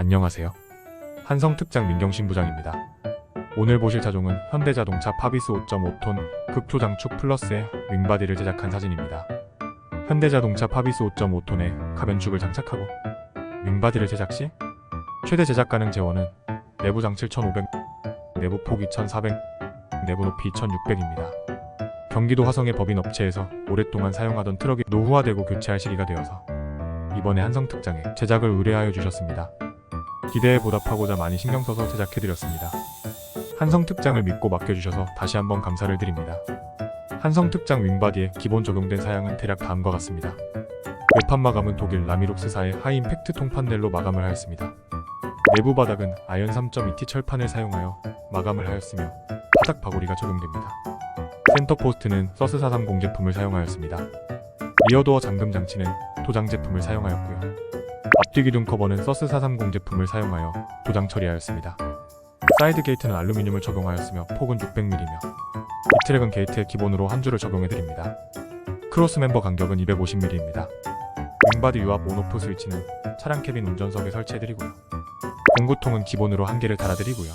안녕하세요. 한성특장 민경신 부장입니다. 오늘 보실 차종은 현대자동차 파비스 5.5톤 극초장축 플러스의 윙바디를 제작한 사진입니다. 현대자동차 파비스 5.5톤에 가변축을 장착하고 윙바디를 제작 시 최대 제작 가능 재원은 내부 장 7,500, 내부 폭 2,400, 내부 높이 2,600입니다. 경기도 화성의 법인 업체에서 오랫동안 사용하던 트럭이 노후화되고 교체할 시기가 되어서 이번에 한성특장에 제작을 의뢰하여 주셨습니다. 기대에 보답하고자 많이 신경 써서 제작해드렸습니다. 한성 특장을 믿고 맡겨주셔서 다시 한번 감사를 드립니다. 한성 특장 윙바디에 기본 적용된 사양은 대략 다음과 같습니다. 외판 마감은 독일 라미록스사의 하이임팩트 통판넬로 마감을 하였습니다. 내부 바닥은 아연 3.2T 철판을 사용하여 마감을 하였으며 바닥 바구리가 적용됩니다. 센터 포스트는 서스 430 제품을 사용하였습니다. 리어도어 잠금 장치는 도장 제품을 사용하였고요. 기둥 커버는 서스 430 제품을 사용하여 도장 처리하였습니다. 사이드 게이트는 알루미늄을 적용하였으며 폭은 600mm며 이 트랙은 게이트에 기본으로 한 줄을 적용해드립니다. 크로스 멤버 간격은 250mm입니다. 윙바디 유압 온오프 스위치는 차량 캐빈 운전석에 설치해드리고요. 공구통은 기본으로 한 개를 달아드리고요.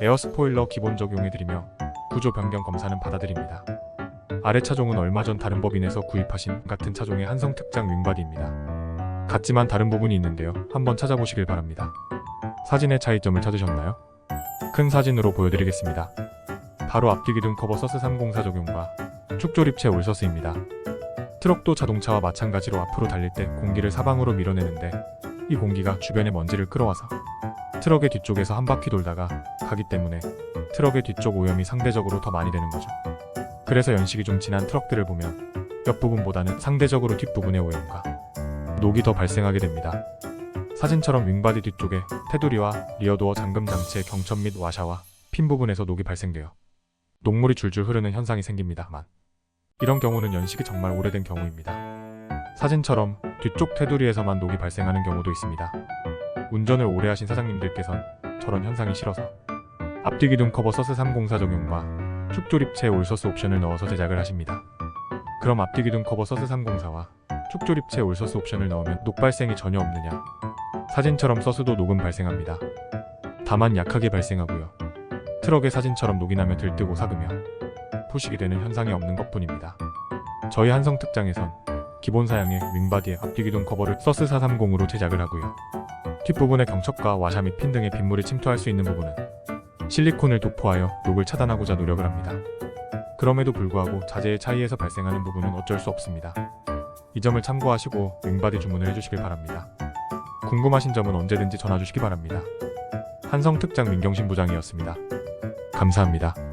에어 스포일러 기본 적용해드리며 구조 변경 검사는 받아드립니다. 아래 차종은 얼마 전 다른 법인에서 구입하신 같은 차종의 한성 특장 윙바디입니다. 같지만 다른 부분이 있는데요. 한번 찾아보시길 바랍니다. 사진의 차이점을 찾으셨나요? 큰 사진으로 보여드리겠습니다. 바로 앞뒤 기둥 커버 서스 304 적용과 축조립체 올서스입니다. 트럭도 자동차와 마찬가지로 앞으로 달릴 때 공기를 사방으로 밀어내는데 이 공기가 주변의 먼지를 끌어와서 트럭의 뒤쪽에서 한 바퀴 돌다가 가기 때문에 트럭의 뒤쪽 오염이 상대적으로 더 많이 되는 거죠. 그래서 연식이 좀 지난 트럭들을 보면 옆부분보다는 상대적으로 뒷부분의 오염과 녹이 더 발생하게 됩니다. 사진처럼 윙바디 뒤쪽에 테두리와 리어도어 잠금 장치의 경첩 및 와샤와 핀 부분에서 녹이 발생되어 녹물이 줄줄 흐르는 현상이 생깁니다만 이런 경우는 연식이 정말 오래된 경우입니다. 사진처럼 뒤쪽 테두리에서만 녹이 발생하는 경우도 있습니다. 운전을 오래 하신 사장님들께선 저런 현상이 싫어서 앞뒤 기둥 커버 서스 304 적용과 축조립체 올서스 옵션을 넣어서 제작을 하십니다. 그럼 앞뒤 기둥 커버 서스 304와 축조립체 올서스 옵션을 넣으면 녹 발생이 전혀 없느냐? 사진처럼 서스도 녹은 발생합니다. 다만 약하게 발생하고요. 트럭의 사진처럼 녹이 나며 들뜨고 삭으며 포식이 되는 현상이 없는 것뿐입니다. 저희 한성 특장에선 기본 사양의 윙바디에 앞뒤 기둥 커버를 서스 430으로 제작을 하고요. 뒷부분의 경첩과 와샤 및 핀 등의 빗물이 침투할 수 있는 부분은 실리콘을 도포하여 녹을 차단하고자 노력을 합니다. 그럼에도 불구하고 자재의 차이에서 발생하는 부분은 어쩔 수 없습니다. 이 점을 참고하시고 윙바디 주문을 해주시길 바랍니다. 궁금하신 점은 언제든지 전화 주시기 바랍니다. 한성 특장 민경신 부장이었습니다. 감사합니다.